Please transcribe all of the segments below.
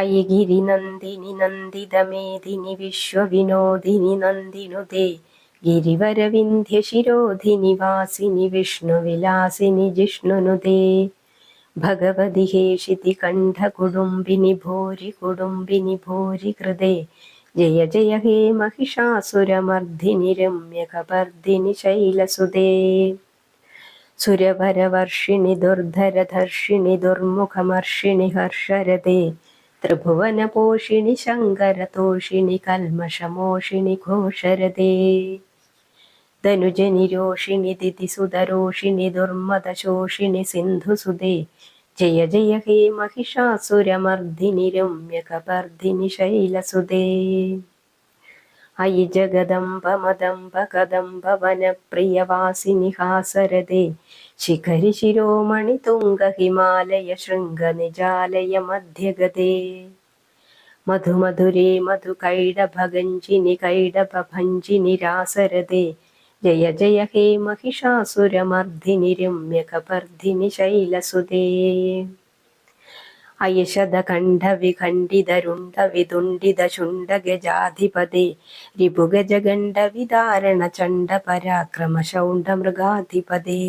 അയഗിരി നന്ദിനി നന്ദിതമേദിനി വിശ്വവിനോദിനി നന്ദിനുതേ ഗിരിവരവിന്ധ്യ ശിരോധിനി വാസിനി വിഷ്ണുവിലാസിനി ജിഷ്ണുനുതേ ഭഗവതി ഹേഷിതി കണ്ഠ കുടുംബിനി ഭൂരി കുടുംബിനി ഭൂരി കൃതേ. ജയ ജയ ഹേ മഹിഷാസുരമർദ്ദിനി രമ്യകപർദ്ദിനി ശൈലസുതേ. സുരവരവർഷിണി ദുർധരധർഷിണി ദുർമുഖമർഷിണി ഹർഷരതേ. ത്രിഭുവനപോഷിണി ശങ്കരതോഷിണി കൽമഷമോഷിണി ഘോഷരതേ ധനുജനിരോഷിണി ദിതിസുതരോഷിണി ദുർമദശോഷിണി സിന്ധുസുതേ ജയ ജയ ഹേ മഹിഷാസുരമർദ്ദിനി രമ്യകപർദ്ദിനി ശൈലസുതേ അയി ജഗദംബ മദംബ കദംബ വനപ്രിയവാസിനി ഹാസരതേ ശിഖരി ശിരോമണി തുംഗ ഹിമാലയ ശൃംഗ നിജാലയ മധ്യഗതേ. മധുമധുരേ മധു കൈഡഭഗഞ്ചിനി കൈഡഭഞ്ജിനി രാസരതേ ജയ ജയ ഹേ महिषासुरमर्धिनि रम्यकपर्धिनि शैलसुदे अयशदखण्डविखण्डितरुण्डविदुण्डितशुण्डगजाधिपदे रिपुगजगण्डविदारणचण्डपराक्रमशौण्डमृगाधिपदे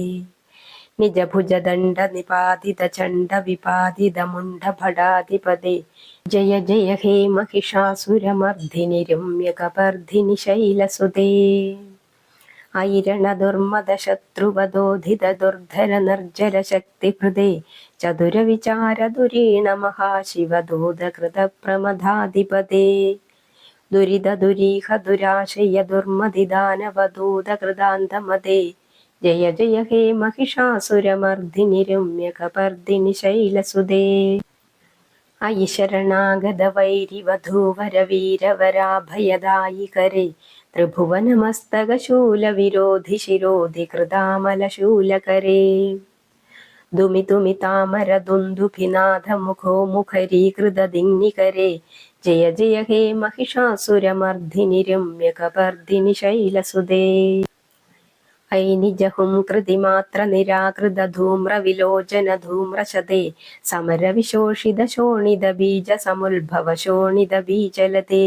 निजभुजदण्डनिपातितचण्डविपातितमुण्डभडाधिपदे जय जय हे महिषासुरमर्धिनि ഐരണ ദുർമത ശത്രുവധോധിത ദുർധര നിർജല ശക്തി ഹൃദേ ചതുരവിചാര ദുരീണ മഹാശിവദൂതകൃത പ്രമദാധിപതേ ദുരിത ദുരീഹ ദുരാശയ ദുർമതി ദാനവദൂത കൃതാന്തമതേ ജയ ജയ ഹേ മഹിഷാസുരമർദ്ദിനി രമ്യകപർദ്ദിനി ശൈലസുതേ ഐ ശരണാഗത വൈരിവധൂവര വീരവരാഭയദായി കരേ കൃതാമലശൂലകരേ ദുമിതുമിതാമരദുന്ദുഭിനാഥമുഖോ മുഖരീകൃതദിങ്ങികരേ ജയ ജയ ഹേ महिषासुरमर्धिनि രമ്യകപർദ്ദിനി ശൈലസുതേ ഐനിജഹും കൃതിമാത്ര നിരാകൃത ധൂമ്ര വിലോചന ധൂമ്രശതേ സമരവിശോഷിത ശോണിത ബീജ സമുത്ഭവ ശോണിത ബീജലതേ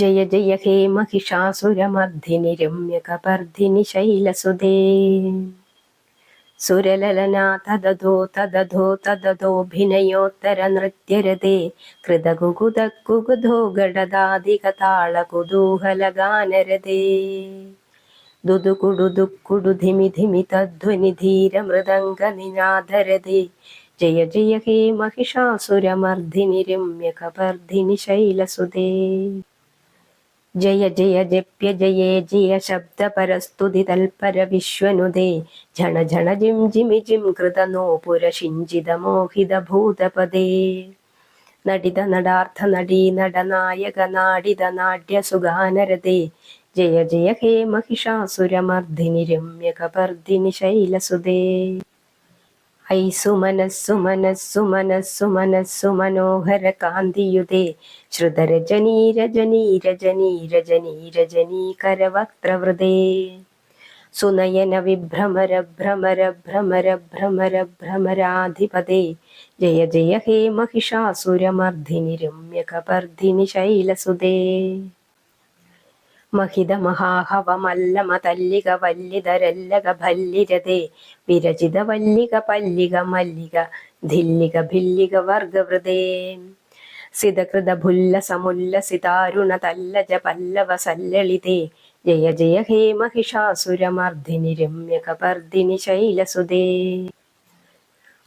ജയ ജയ ഹേ മഹിഷാസുരമർദ്ദിനി രമ്യകപർദ്ദിനി ശൈലസുതേ. സുരലലനാ തദധോ തദധോ തദധോഭിനയോത്തര നൃത്യരതേ കൃതകുകുതക്കുകുധോ ഗടദാദികതാളകുതൂഹലഗാനരതേ ദുദുകുടുദുക്കുടുധിമി ധിമി തധ്വനി ധീരമൃദംഗ നിനാധരതേ ജയ ജയ ഹേ മഹിഷാസുരമർദ്ദിനി രമ്യകപർദ്ദിനി ശൈലസുതേ. ജയ ജയ ജപ്യ ജയേ ജയ ശബ്ദപരസ്തുതി തൽപര വിശ്വനുദേ ജണ ജണ ജിം ജിമി ജിം കൃത നോപുര ശിഞ്ചിത മോഹിത ഭൂതപദേ നടിത നടാർത്ഥ നടീ നടനായക നാടിത നാട്യ സുഗാനരതേ. ജയ ജയ ഹേ മഹിഷാസുരമർദ്ദിനി രമ്യകപർദ്ദിനി ശൈലസുതേ. ഐ സുമനസ്സു മനസ്സു മനസ്സു മനസ്സു മനോഹര കാന്തിയുതേ ശ്രുതരജനീ രജനീ രജനീ രജനീ രജനീകരവക്ത്രവൃതേ സുനയന വിഭ്രമര ഭ്രമര ഭ്രമര ഭ്രമര ഭ്രമരാധിപതേ ജയ ജയ ഹേ മഹിഷാസുരമർദ്ധിനി രമ്യകപർദ്ധിനി ശൈലസുതേ മഹിത മഹാഹവമല്ലമ തല്ലിക വല്ലിത രല്ലക ഭല്ലിരതേ വിരചിത വല്ലിക പല്ലിക മല്ലിക ധില്ലിക ഭില്ലിക വർഗവൃതേ സിതകൃത ഭുല്ല സമുല്ല സിതാരുണ തല്ലജ പല്ലവ സല്ലളിതേ ജയ ജയ ഹേ മഹിഷാസുരമർദ്ദിനി രമ്യകപർദ്ദിനി ശൈലസുതേ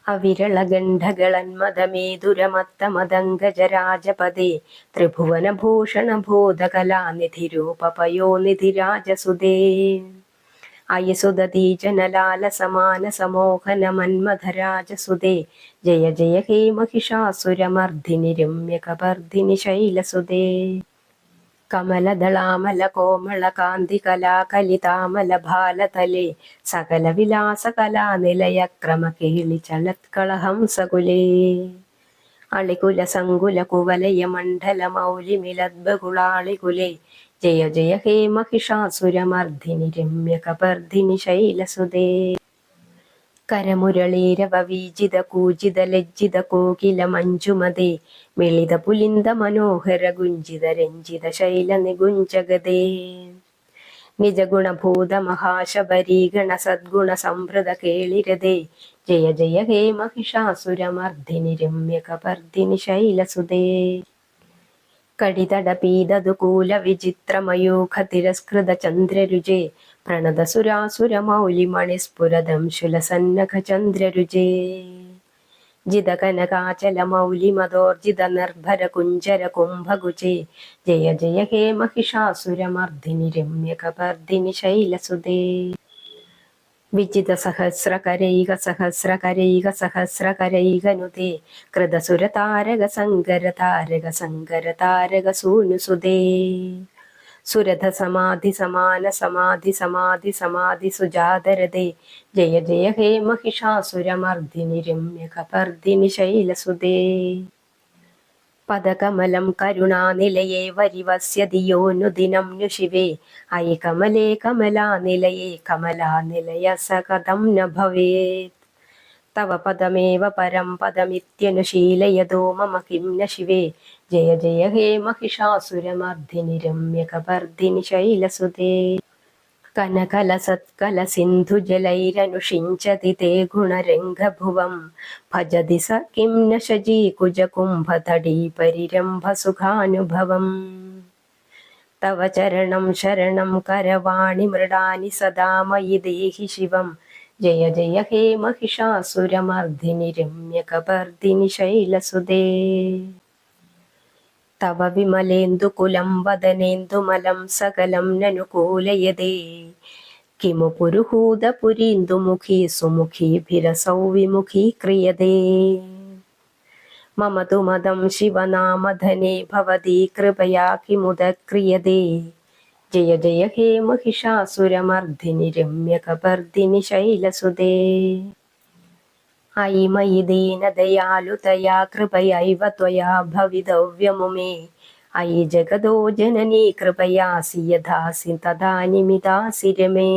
അവിരള ഗണ്ഡകളന്മതമേതുരമത്തമതങ്കജരാജപദേ ത്രിഭുവനഭൂഷണഭൂതകലാനിധിരൂപപയോനിധിരാജസുദേ അയസുദീജനലാലസമാനസമോഹനമന്മഥരാജസുദേ ജയ ജയ ഹേ മഹിഷാസുരമർദ്ദിനി രമ്യകവർദ്ദിനി ശൈലസുദേ കമലദളാമല കോമള കാന്തി കലാകലിതാമല ഭാലതലേ സകല വിലാസ കലാനിലയ കേളി ചളത്കളഹംസകുലേ അളികുല സങ്കുല കുവലയ മണ്ഡല മൗലിമിലദ്ബകുളാളികുലേ ജയ ജയ ഹേ മഹിഷാസുരമർദ്ദിനി രമ്യ ശൈലസുതേ. കരമുരളീരവ വീജിത കൂജിത ലജ്ജിത കോകില മഞ്ജുമതേ മിളിത പുലിന്ത മനോഹര ഗുഞ്ചിത രഞ്ജിത ശൈല നികുഞ്ചഗതേ നിജഗുണഭൂത മഹാശബരീഗണ സദ്ഗുണ സംഭൃത കേളിരതേ. ജയ ജയ ഹേ മഹിഷാസുരമർദ്ദിനി രമ്യ ശൈലസുതേ ശൈലസുതേ. കടിതടപീതതുകൂല വിചിത്രമയൂഖ തിരസ്കൃത ചന്ദ്രരുജേ പ്രണതസുരാസുരമൗലിമണിസ്ഫുരദംശുലസന്നഖ ചന്ദ്രരുജേ ജിതകനകാചലമൗലിമതോർജിത നിർഭര കുഞ്ചര കുംഭകുചേ. ജയ ജയ ഹേ മഹിഷാസുരമർദ്ദിനി രമ്യകപർദ്ദിനി ശൈലസുതേ. വിജിത സഹസ്രകരൈക സഹസ്രകരൈക സഹസ്രകരൈകനുതേ. കൃതസുര താരക സങ്കര താരക സങ്കര താരക സൂനുസുതേ. സുരഥ സമാധി സമാന സമാധി സമാധി സമാധി സുജാതരതേ ജയ ജയ ഹേ മഹിഷാസുരമർദ്ദിനി രമ്യ ശൈലസുതേ പദകമലം കരുണാനിലയേ വരിവസ്യതിയോനുദിനം നു ശിവേ ഐ കമലേ കമലാനിലയേ കമലാനിലയ സകഥം ന ഭവേത് തവ പദമേവ പരം പദമിത്യനുശീലയതോ മമ കിം ന ശിവേ. ജയ ജയ ഹേ മഹിഷാസുരമർദ്ദിനി രമ്യകപർദ്ദിനി ശൈലസുതേ തേ ഗുണരംഗഭുവം. ഭജതി സ കിം ന ശജീകുജകുംഭതടീ പരിരംഭസുഖാനുഭവം തവ ചരണം ശരണം കരവാണി മൃഡാനി സദാ മയി ദേഹി ശിവം. ജയ ജയ ഹേ മഹിഷാസുരമർദ്ദിനി രമ്യകപർദ്ദിനി ശൈലസുതേ. തവ വിമലേന്ദുകുലം വദനേന്ദുമലം സകലം നനുകൂലയതേ കിമു പുരുഹൂതപുരീന്ദുമുഖീ സുമുഖീഭിരസൗ വിമുഖീ ക്രിയതേ. മമ തു മദം ശിവനാമധനേ ഭവതി കൃപയാ കിമുദ ക്രിയതേ. ജയ ജയ ഹേ മഹിഷാസുരമർദ്ദിനി രമ്യകപർദ്ദിനി ശൈലസുതേ. അയി മയി ദീനദയാലുതയാ കൃപയൈവ ത്വയാ ഭവിതവ്യമുമേ. അയി ജഗതോ ജനനീ കൃപയാസി യഥാസി തദാനിമിതാസി രമേ.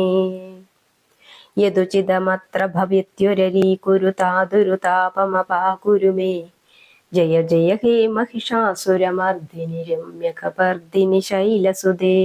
യദുചിതമത്ര ഭവിത്യുരരീ കുരുതാതുരുതാപമപാകുരുമേ ജയ ജയ ഹേ മഹിഷാസുരമർദ്ദിനി രമ്യകപർദ്ദിനി ശൈലസുദേ